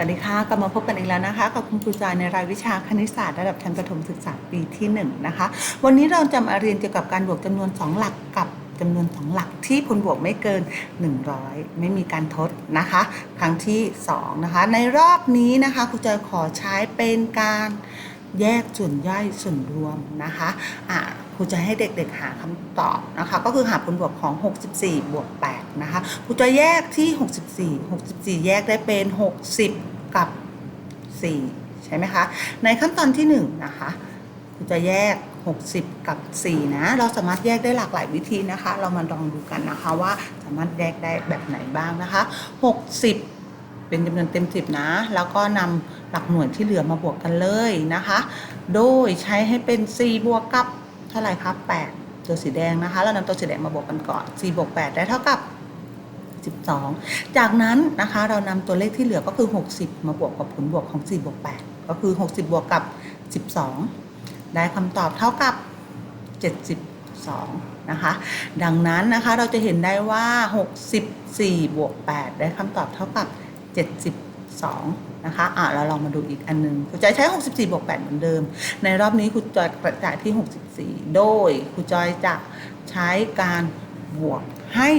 วัสดีค่ะ กลับมาพบกันอีกแล้วนะคะ กับคุณครูจอยในรายวิชาคณิตศาสตร์ระดับชั้นประถมศึกษาปีที่ 1นงนะคะ วันนี้เราจะมาเรียนเกี่ยวกับการบวกจำนวน 2 หลักกับจำนวน 2 หลักที่ผลบวกไม่เกิน 100 ไม่มีการทดนะคะ ครั้งที่ 2 นะคะ ในรอบนี้นะคะครูจอยขอใช้เป็นการแยกส่วนย่อยส่วนรวมนะคะอะ ครูจะให้เด็กๆหาคำตอบนะคะ ก็คือหาผลบวกของ 64 บวก 8 นะคะครูจะแยกที่ 64 64 แยกได้เป็น 60 กับ 4 ใช่ไหมคะ ในขั้นตอนที่ 1 นะคะครูจะแยก 60 กับ 4 นะ เราสามารถแยกได้หลากหลายวิธีนะคะ เรามาลองดูกันนะคะว่าสามารถแยกได้แบบไหนบ้างนะคะ 60เป็นจำนวนเต็ม 10 นะ แล้วก็นำหลักหน่วยที่เหลือมาบวกกันเลยนะคะ โดยใช้ให้เป็น 4 บวกกับ เท่าไหร่ครับ 8 ตัวสีแดงนะคะ เรานำตัวสีแดงมาบวกกันก่อน4บวก8ได้เท่ากับ 12 จากนั้นนะคะเรานำตัวเลขที่เหลือก็คือ 60 มาบวกกับผลบวกของ4บวก8ก็คือ 60 บวกกับ 12 ได้คำตอบเท่ากับ 72 นะคะ ดังนั้นนะคะเราจะเห็นได้ว่า 64 บวก 8 ได้คำตอบเท่ากับ 62 นะคะอะเราลองมาดูอีกอันหนึงครูจอยใช้ 64 บวก 8 เหมือนเดิม ในรอบนี้ครูจอยกระจายที่ 64 โดยครูจอยจะใช้การบวกให้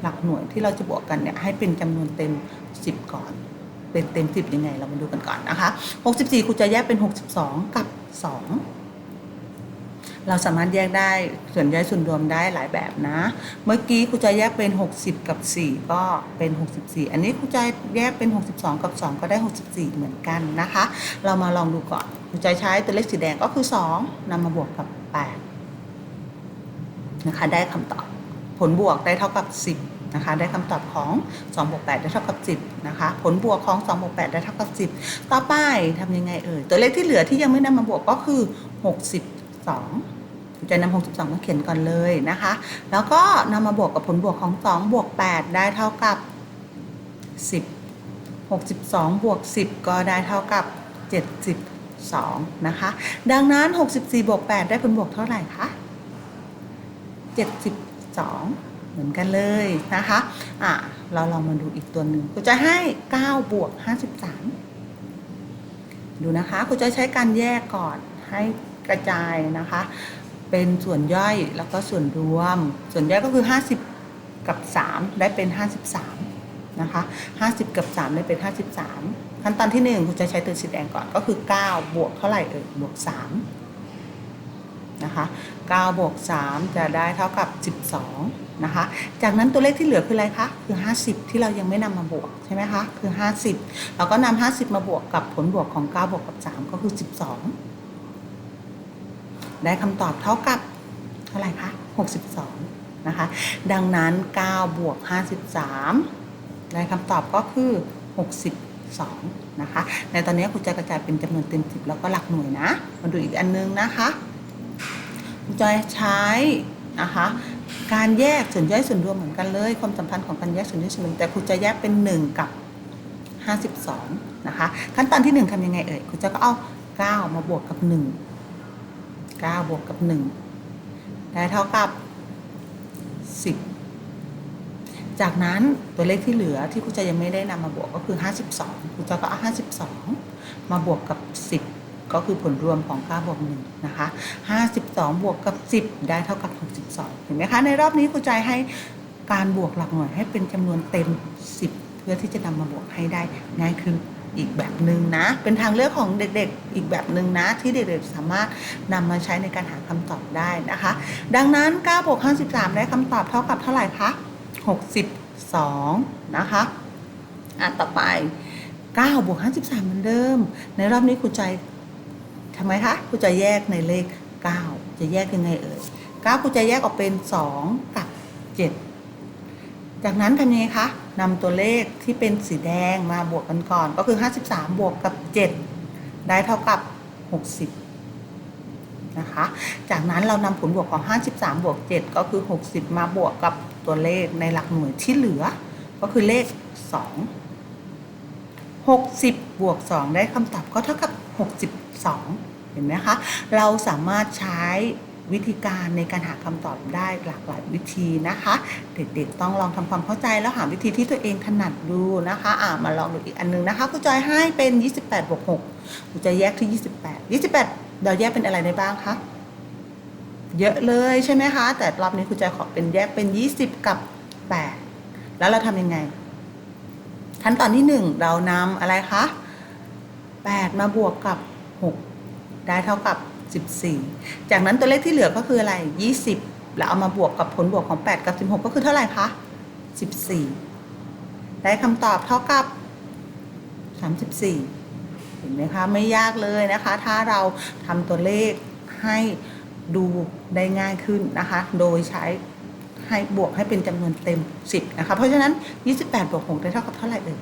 หลักหน่วยที่เราจะบวกกันเนี่ยให้เป็นจำนวนเต็ม 10 ก่อน เป็นเต็ม 10 ยังไง เรามาดูกันก่อนนะคะ 64ครูจะแยกเป็น 62 กับ 2 เราสามารถแยกได้ส่วนย่อยส่วนรวมได้หลายแบบนะ เมื่อกี้ครูจะแยกเป็น 60 กับ 4 ก็เป็น 64 อันนี้ครูจะแยกเป็น 62 กับ 2 ก็ได้ 64 เหมือนกันนะคะ เรามาลองดูก่อนครูจะใช้ตัวเลขสีแดงก็คือ 2นำมาบวกกับ 8 นะคะ ได้คำตอบผลบวกได้เท่ากับ 10นะคะได้คำตอบของ2บวก8ได้เท่ากับ 10นะคะผลบวกของ2บวก8ได้เท่ากับ 10 ต่อไปทำยังไงเอ่ยตัวเลขที่เหลือที่ยังไม่นำมาบวกก็คือ 62จะนำ62มาเขียนก่อนเลยนะคะ แล้วก็นำมาบวกกับผลบวกของ2บวก8ได้เท่ากับ10 62บวก10ก็ได้เท่ากับ72นะคะ ดังนั้น64บวก8ได้ผลบวกเท่าไหร่คะ72เหมือนกันเลยนะคะ อะ เราลองมาดูอีกตัวหนึ่งกูจะให้9บวก53 ดูนะคะกูจะใช้การแยกก่อนให้ กระจายนะคะ เป็นส่วนย่อยแล้วก็ส่วนรวม ส่วนย่อยก็คือ 50 กับ 3 ได้เป็น 53นะคะ50 กับ 3 ได้เป็น 53 ขั้นตอนที่ 1 คุณจะใช้ตัวสีแดงก่อนก็คือ 9 บวกเท่าไหร่เอ่ยบวก 3 นะคะ9บวก 3 จะได้เท่ากับ 12 นะคะ จากนั้นตัวเลขที่เหลือคืออะไรคะ คือ 50 ที่เรายังไม่นำมาบวกใช่ไหมคะ คือ 50 เราก็นำ50 มาบวกกับผลบวกของ 9 บวกกับ 3 ก็คือ 12 ได้คำตอบเท่ากับเท่าไหร่คะ 62 นะคะ ดังนั้น 9 บวก 53 ได้คำตอบก็คือ 62 นะคะ ในตอนนี้ครูจะกระจายเป็นจำนวนเต็ม 10 แล้วก็หลักหน่วยนะ มาดูอีกอันนึงนะคะครูจะใช้นะคะการแยกส่วนย่อยส่วนรวมเหมือนกันเลย ความสัมพันธ์ของการแยกส่วนย่อยส่วนรวมแต่ครูจะแยกเป็น 1 กับ 52 นะคะ ขั้นตอนที่ 1ทำยังไงเอ่ยครูจะก็เอา 9 มาบวกกับ 1 9 บวกกับ 1 ได้เท่ากับ 10 จากนั้นตัวเลขที่เหลือที่ครูจะยังไม่ได้นำมาบวกก็คือ 52ครูจะก็เอา52 มาบวกกับ 10 ก็คือผลรวมของ 9 บวก 1 นะคะ 52 บวกกับ 10 ได้เท่ากับ 62 เห็นไหมคะ ในรอบนี้ครูจให้การบวกหลักหน่วยให้เป็นจำนวนเต็ม 10 เพื่อที่จะนำมาบวกให้ได้ง่ายขึ้น อีกแบบหนึ่งนะ เป็นทางเลือกของเด็กๆ อีกแบบหนึ่งนะ ที่เด็กๆสามารถนำมาใช้ในการหาคำตอบได้นะคะ ดังนั้น9บวก53 ได้คำตอบเท่ากับเท่าไหร่คะ62 นะคะอะต่อไป9บวก53 เหมือนเดิม ในรอบนี้ครูใจทำไมคะครูจะแยกในเลข 9 จะแยกยังไงเอ่ย9ครูจะแยกออกเป็น 2 กับ 7 จากนั้นทำยังไงคะ นำตัวเลขที่เป็นสีแดงมาบวกกันก่อน ก็คือ 53 บวกกับ 7 ได้เท่ากับ 60 นะคะ จากนั้นเรานำผลบวกของ 53 บวก 7 ก็คือ 60 มาบวกกับตัวเลขในหลักหน่วยที่เหลือ ก็คือเลข 2 60 บวก 2 ได้คำตอบก็เท่ากับ 62 เห็นไหมคะ เราสามารถใช้ วิธีการในการหาคำตอบได้หลากหลายวิธีนะคะ เด็กๆต้องลองทำความเข้าใจแล้วหาวิธีที่ตัวเองถนัดดูนะคะอ่ามาลองดูอีกอันนึงนะคะครูจอยให้เป็น 28บวก6ครูจะแยกที่ 28 28 เราแยกเป็นอะไรได้บ้างคะเยอะเลยใช่ไหมคะ แต่รอบนี้ครูจอยขอเป็นแยกเป็น 20 กับ 8 แล้วเราทำยังไงขั้นตอนที่ 1 เรานำอะไรคะ8 มาบวกกับ 6 ได้เท่ากับ 14 จากนั้นตัวเลขที่เหลือก็คืออะไร 20 แล้วเอามาบวกกับผลบวกของ 8 กับ 16 ก็คือเท่าไหร่คะ 14 ได้คำตอบเท่ากับ 34 เห็นไหมคะ ไม่ยากเลยนะคะ ถ้าเราทำตัวเลขให้ดูได้ง่ายขึ้นนะคะ โดยใช้ให้บวกให้เป็นจำนวนเต็ม 10 นะคะ เพราะฉะนั้น 28 บวก 6 ได้เท่ากับเท่าไหร่เอ่ย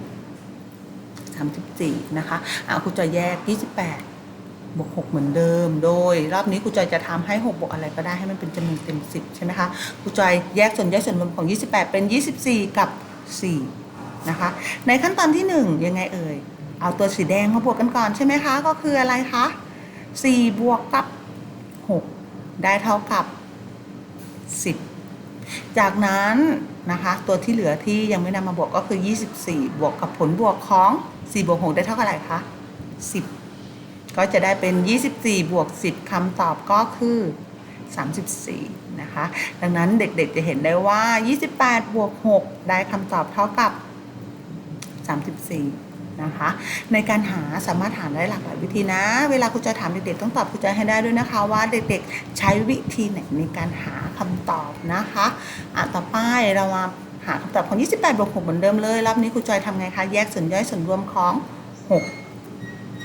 34 นะคะอะครูจะแยก 28 บวก6เหมือนเดิม โดย รอบนี้ครูจอยจะทำให้ 6 บวกอะไรก็ได้ให้มันเป็นจำนวนเต็ม 10 ใช่ไหมคะครูจอยแยกส่วนแย่อยส่วนรวมของ 28 เป็น 24 กับ 4 นะคะ ในขั้นตอนที่ 1 ยังไงเอ่ย เอาตัวสีแดงมาบวกกันก่อนใช่ไหมคะ ก็คืออะไรคะ 4 บวกกับ 6 ได้เท่ากับ 10 จากนั้นนะคะตัวที่เหลือที่ยังไม่นำมาบวกก็คือ 24 บวกกับผลบวกของ 4 บวก 6 ได้เท่ากับอะไรคะ 10 ก็จะได้เป็น 24 บวก 10คำตอบก็คือ 34 นะคะ ดังนั้นเด็กๆจะเห็นได้ว่า 28 บวก 6 ได้คำตอบเท่ากับ 34 นะคะ ในการหาสามารถหาได้หลากหลายวิธีนะ เวลาครูจะถามเด็กๆ ต้องตอบครูจะให้ได้ด้วยนะคะ ว่าเด็กๆ ใช้วิธีไหนในการหาคำตอบนะคะอะต่อไปเรามาหาคำตอบของ 28 บวก 6 เหมือนเดิมเลย รอบนี้ครูจอยทำไงคะ แยกส่วนย่อยส่วนรวมของ 6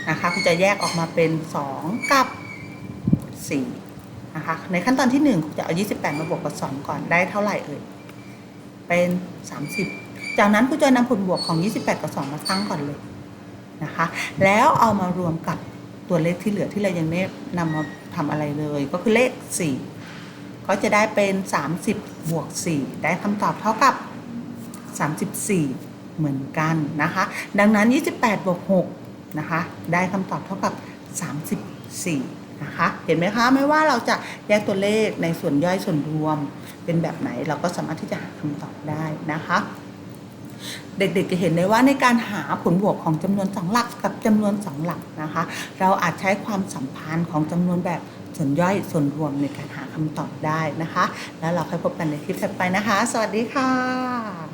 นะคะครูจะแยกออกมาเป็น 2 กับ 4 นะคะ ในขั้นตอนที่ 1ครูจะเอา 28 มาบวกกับ 2 ก่อนได้เท่าไหร่เอ่ย เป็น 30 จากนั้นครูจะนำผลบวกของ 28 กับ 2 มาตั้งก่อนเลยนะคะ แล้วเอามารวมกับตัวเลขที่เหลือที่เรายังไม่นำมาทำอะไรเลย ก็คือเลข 4 ก็จะได้เป็น 30 บวก 4 ได้คำตอบเท่ากับ 34 เหมือนกันนะคะ ดังนั้น 28 บวก 6 นะคะ ได้คำตอบเท่ากับ 34 นะคะ เห็นไหมคะ ไม่ว่าเราจะแยกตัวเลขในส่วนย่อยส่วนรวมเป็นแบบไหน เราก็สามารถที่จะหาคำตอบได้นะคะเด็กๆจะเห็นได้ว่าในการหาผลบวกของจำนวนสองหลักกับจำนวนสองหลักนะคะ เราอาจใช้ความสัมพันธ์ของจำนวนแบบส่วนย่อยส่วนรวมในการหาคำตอบได้นะคะ แล้วเราค่อยพบกันในคลิปถัดไปนะคะ สวัสดีค่ะ